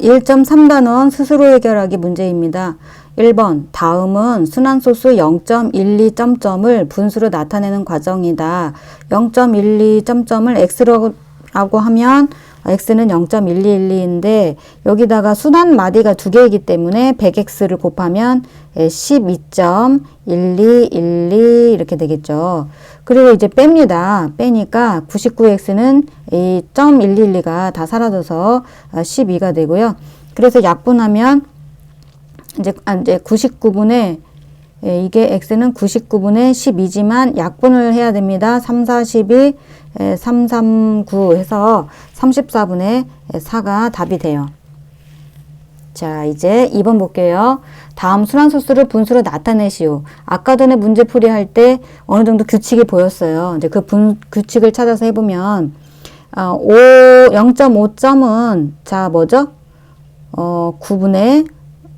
1.3단원 스스로 해결하기 문제입니다. 1번 다음은 순환소수 0.12 점점을 분수로 나타내는 과정이다. 0.12 점점을 x라고 하면 x는 0.1212인데 여기다가 순환 마디가 두 개이기 때문에 100x를 곱하면 12.1212 이렇게 되겠죠. 그리고 이제 뺍니다. 빼니까 99x는 이 .112가 다 사라져서 12가 되고요. 그래서 약분하면 이제, 아, 이제 99분의 예, 이게 x는 99분의 12지만 약분을 해야 됩니다. 3, 4, 12, 에, 3, 3, 9 해서 34분의 4가 답이 돼요. 자, 이제 2번 볼게요. 다음 순환소수를 분수로 나타내시오. 아까 전에 문제 풀이 할 때 어느 정도 규칙이 보였어요. 이제 그 분, 규칙을 찾아서 해보면, 어, 5, 0.5점은, 자, 뭐죠? 어, 9분의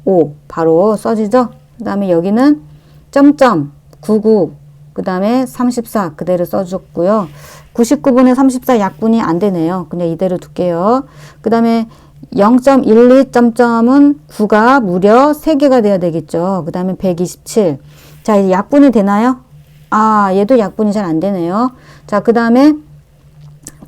5 바로 써지죠? 그 다음에 여기는 점점 99, 그 다음에 34 그대로 써줬고요. 99분의 34 약분이 안 되네요. 그냥 이대로 둘게요. 그 다음에 0.12 점점은 9가 무려 3개가 돼야 되겠죠. 그 다음에 127. 자, 이제 약분이 되나요? 아, 얘도 약분이 잘 안 되네요. 자, 그 다음에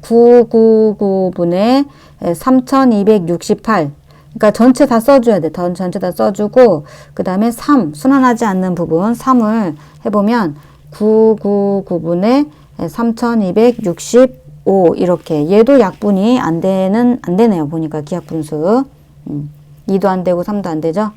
999분의 3268. 그러니까 전체 다 써줘야 돼. 전, 전체 다 써주고, 그 다음에 3, 순환하지 않는 부분 3을 해보면 999분의 3265 이렇게 얘도 약분이 안 되는 안 되네요. 보니까 기하분수 음, 2도 안 되고 3도 안 되죠.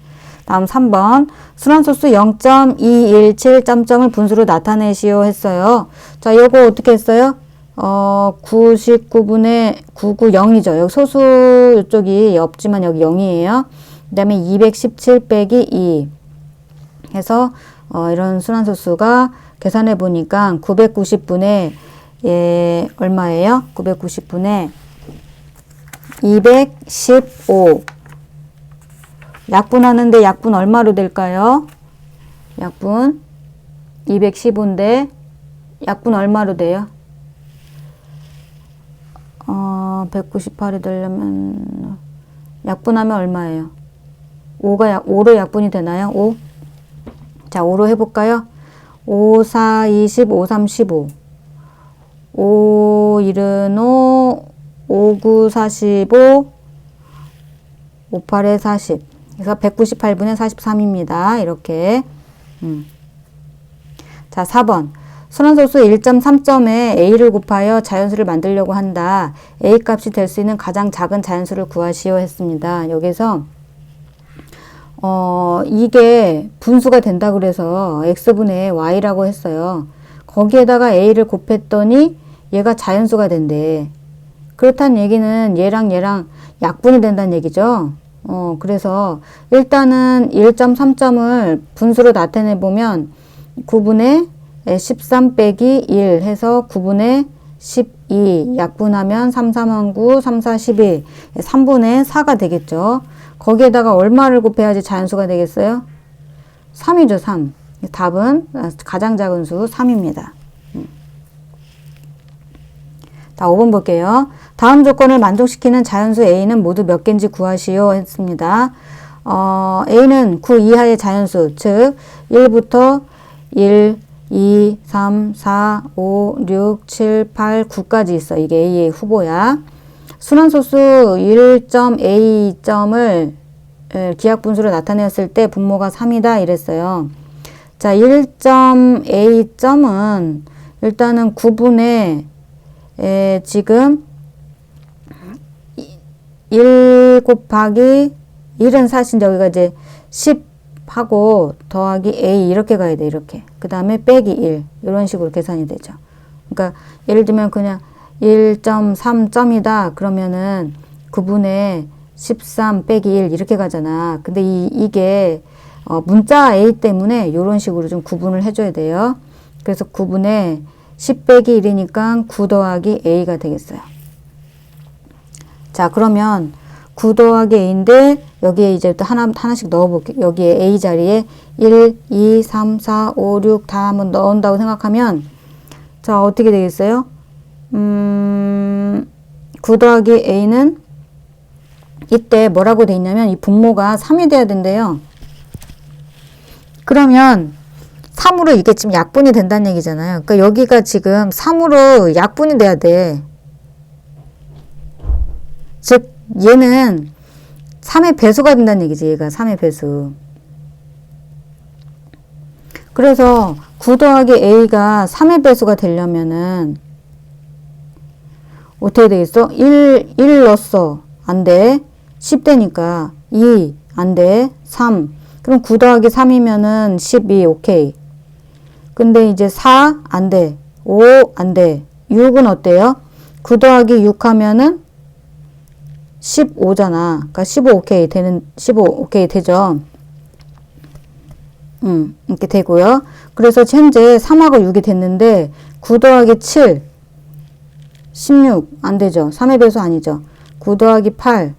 다음 3번 순환소수 0.217 점점을 분수로 나타내시오 했어요. 자, 요거 어떻게 했어요? 어, 99분의 990이죠. 여기 소수 이쪽이 없지만 여기 0이에요. 그 다음에 217 빼기 2 해서 어, 이런 순환소수가 계산해 보니까 990분의 예, 얼마예요? 990분의 215 약분하는데 약분 얼마로 될까요? 약분 215인데 약분 얼마로 돼요? 어, 198이 되려면 약분하면 얼마예요? 5가 약, 5로 약분이 되나요? 5? 자, 5로 해볼까요? 5, 4, 20, 5, 3, 15. 5, 1은 5, 5, 9, 45, 5, 8에 40. 그래서 198분의 43입니다. 이렇게. 음. 자, 4번. 순환소수 1.3점에 a를 곱하여 자연수를 만들려고 한다. a 값이 될 수 있는 가장 작은 자연수를 구하시오 했습니다. 여기서 어, 이게 분수가 된다 그래서 x분의 y라고 했어요. 거기에다가 a를 곱했더니 얘가 자연수가 된대. 그렇다는 얘기는 얘랑 얘랑 약분이 된다는 얘기죠. 어, 그래서 일단은 1.3점을 분수로 나타내 보면 9분의 13 빼기 1 해서 9분의 12 약분하면 3, 3한 9, 3, 4, 12 3분의 4가 되겠죠. 거기에다가 얼마를 곱해야지 자연수가 되겠어요? 3이죠, 3. 답은 가장 작은 수 3입니다. 자, 5번 볼게요. 다음 조건을 만족시키는 자연수 A는 모두 몇 개인지 구하시오 했습니다. 어, A는 9 이하의 자연수, 즉 1부터 1, 2, 3, 4, 5, 6, 7, 8, 9까지 있어. 이게 A의 후보야. 순환소수 1.A 점을 기하 분수로 나타내었을 때 분모가 3이다 이랬어요. 자, 1.A 점은 일단은 9분의 에, 지금 1 곱하기 1은 사실 여기가 이제 10 하고 더하기 A 이렇게 가야 돼 이렇게. 그 다음에 빼기 1 이런 식으로 계산이 되죠. 그러니까 예를 들면 그냥 1.3점이다 그러면은 9분의 13 빼기 1 이렇게 가잖아. 근데 이, 이게 어, 문자 A 때문에 이런 식으로 좀 구분을 해줘야 돼요. 그래서 9분의 10 빼기 1이니까 9 더하기 A가 되겠어요 자 그러면 9 더하기 A인데 여기에 이제 또 하나, 하나씩 넣어볼게요. 여기에 A 자리에 1, 2, 3, 4, 5, 6 다 한번 넣은다고 생각하면 자 어떻게 되겠어요? 음, 9 더하기 A는 이때 뭐라고 돼 있냐면 이 분모가 3이 돼야 된대요. 그러면 3으로 이게 지금 약분이 된다는 얘기잖아요. 그러니까 여기가 지금 3으로 약분이 돼야 돼. 즉 얘는 3의 배수가 된다는 얘기지. 얘가 3의 배수. 그래서 9 더하기 a가 3의 배수가 되려면은 어떻게 되겠어? 1, 1 넣었어. 안 돼. 10대니까 2, 안 돼. 3. 그럼 9 더하기 3이면은 12, 오케이. 근데 이제 4, 안 돼. 5, 안 돼. 6은 어때요? 9 더하기 6 하면은 15잖아. 그러니까 15 오케이 되는 15 오케이 되죠. 음, 이렇게 되고요. 그래서 현재 3하고 6이 됐는데 9 더하기 7 16 안 되죠. 3의 배수 아니죠. 9 더하기 8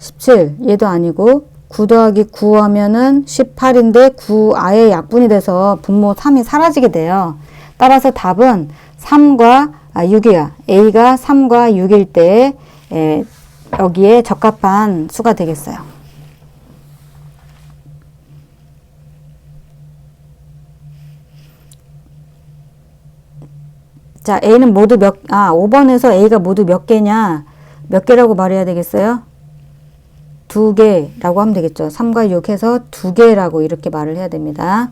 17 얘도 아니고 9 더하기 9 하면은 18인데 9 아예 약분이 돼서 분모 3이 사라지게 돼요. 따라서 답은 3과 아, 6이야. A가 3과 6일 때 에, 여기에 적합한 수가 되겠어요. 자, A는 모두 몇, 아, 5번에서 A가 모두 몇 개냐? 몇 개라고 말해야 되겠어요? 두 개라고 하면 되겠죠. 3과 6 해서 두 개라고 이렇게 말을 해야 됩니다.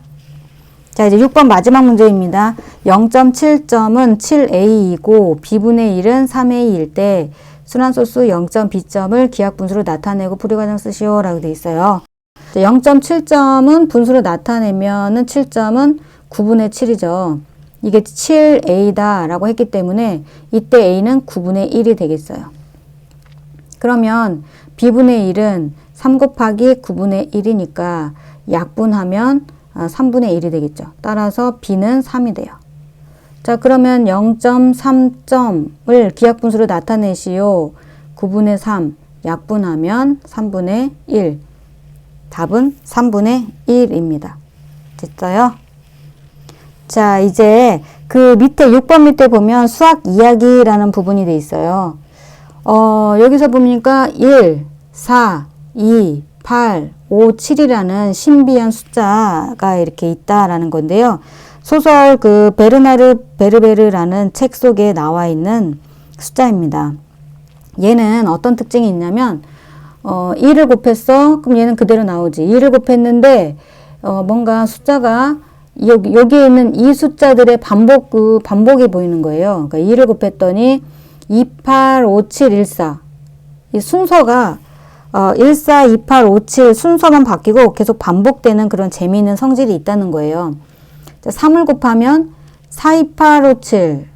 자, 이제 6번 마지막 문제입니다. 0.7점은 7a이고 b분의 1은 3a일 때 순환소수 0.b점을 기하분수로 나타내고 풀이과정 쓰시오 라고 되어 있어요. 0.7점은 분수로 나타내면은 7점은 9분의 7이죠. 이게 7a다 라고 했기 때문에 이때 a는 9분의 1이 되겠어요. 그러면 b분의 1은 3 곱하기 9분의 1이니까 약분하면 3분의 1이 되겠죠. 따라서 b는 3이 돼요. 자 그러면 0.3점을 기하분수로 나타내시오. 9분의 3 약분하면 3분의 1 답은 3분의 1입니다. 됐어요? 자, 이제 그 밑에 6번 밑에 보면 수학 이야기라는 부분이 돼 있어요. 어, 여기서 보니까 1, 4, 2, 8, 5, 7이라는 신비한 숫자가 이렇게 있다라는 건데요. 소설 그 베르나르 베르베르라는 책 속에 나와 있는 숫자입니다. 얘는 어떤 특징이 있냐면 어, 2를 곱했어. 그럼 얘는 그대로 나오지. 2를 곱했는데 어, 뭔가 숫자가 여기, 여기에 있는 이 숫자들의 반복, 그 반복이 보이는 거예요. 그러니까 2를 곱했더니 2, 8, 5, 7, 1, 4. 이 순서가 어, 1, 4, 2, 8, 5, 7 순서만 바뀌고 계속 반복되는 그런 재미있는 성질이 있다는 거예요. 자, 3을 곱하면 4, 2, 8, 5, 7,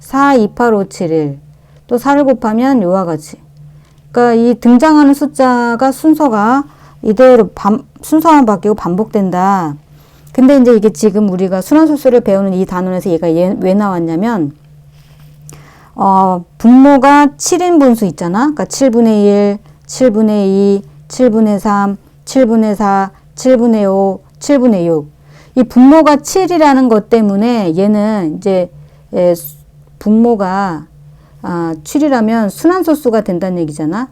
4, 2, 8, 5, 7, 1. 또 4를 곱하면 요와 같이. 그러니까 이 등장하는 숫자가 순서가 이대로 반, 순서만 바뀌고 반복된다. 근데 이제 이게 지금 우리가 순환소수를 배우는 이 단원에서 얘가 왜 나왔냐면, 어, 분모가 7인 분수 있잖아. 그러니까 7분의 1, 7분의 2, 7분의 3, 7분의 4, 7분의 5, 7분의 6. 이 분모가 7이라는 것 때문에 얘는 이제 예, 분모가 아, 7이라면 순환소수가 된다는 얘기잖아.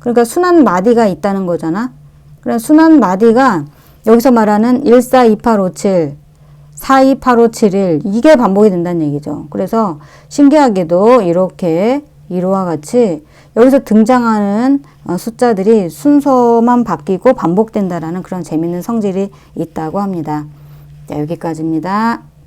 그러니까 순환 마디가 있다는 거잖아. 그래 순환 마디가 여기서 말하는 1, 4, 2, 8, 5, 7, 4, 2, 8, 5, 7, 1 이게 반복이 된다는 얘기죠. 그래서 신기하게도 이렇게 이와 같이 여기서 등장하는 어, 숫자들이 순서만 바뀌고 반복된다라는 그런 재밌는 성질이 있다고 합니다. 자, 여기까지입니다.